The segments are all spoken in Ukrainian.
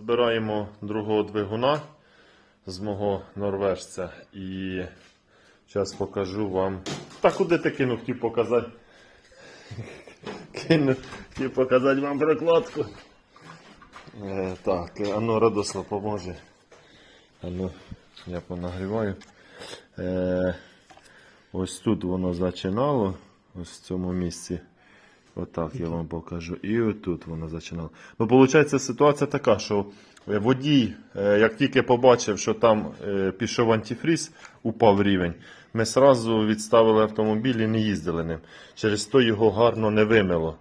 Збираємо другого двигуна з мого норвежця і зараз покажу вам. Та куди ти кинув, хотів показати? Кинув, хотів показати вам прокладку. Е, так, ну Радослав поможе. А ну, я понагріваю. Е, ось тут воно зачинало, ось в цьому місці. Отак я вам покажу. І отут воно зачинало. Ну, виходить, ситуація така, що е, водій, е, як тільки побачив, що там е, пішов антифріз, упав рівень, ми одразу відставили автомобіль і не їздили ним. Через то його гарно не вимило.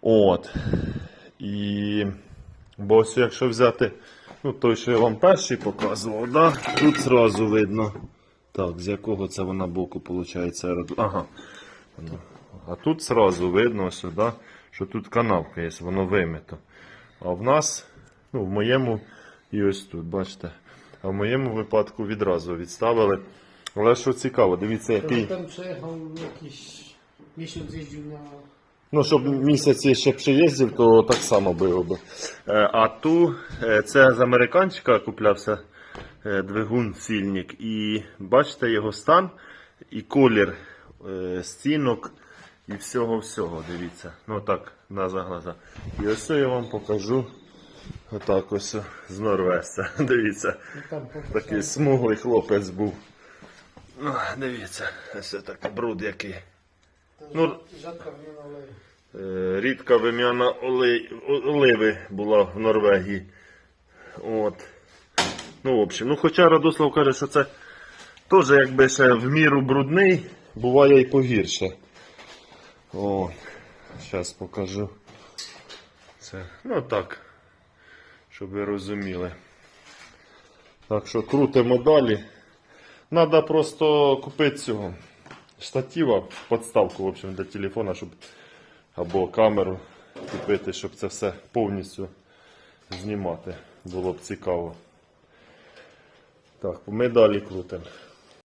От. І... Бо ось якщо взяти, ну той, що я вам перший показував, да? тут зразу видно. Так, з якого це вона боку виходить? Ага. А тут зразу видно сюди, що тут канавка є, воно вимито. А в нас, ну в моєму, і ось тут, бачите. А в моєму випадку відразу відставили. Але що цікаво, дивіться, який. Ten przejechał jakiś miesiąc jeździł na... Ну, щоб місяці ще приїздив, то так само було б. Е, А ту, е, це з американчика куплявся е, двигун сільник. І бачите його стан і колір стінок і всього-всього. Дивіться. Ну так, на заглаза. І ось я вам покажу. Отак ось з Норвезця. Дивіться. Po Такий смуглий хлопець був. Ну, дивіться, ось такий бруд який. oleju. Е, Рідка вим'яна олей, оливи була в Норвегії. От. Ну, в общем, ну хоча Радослав каже, що це теж якби ще в міру брудний, буває і погірше. О, зараз покажу. Це, ну так, щоб ви розуміли. Так що крутимо далі. Надо просто купити цього штатива, подставку в общем, для телефона, щоб або камеру купити, щоб це все повністю знімати. Було б цікаво. Так, ми далі крутимо.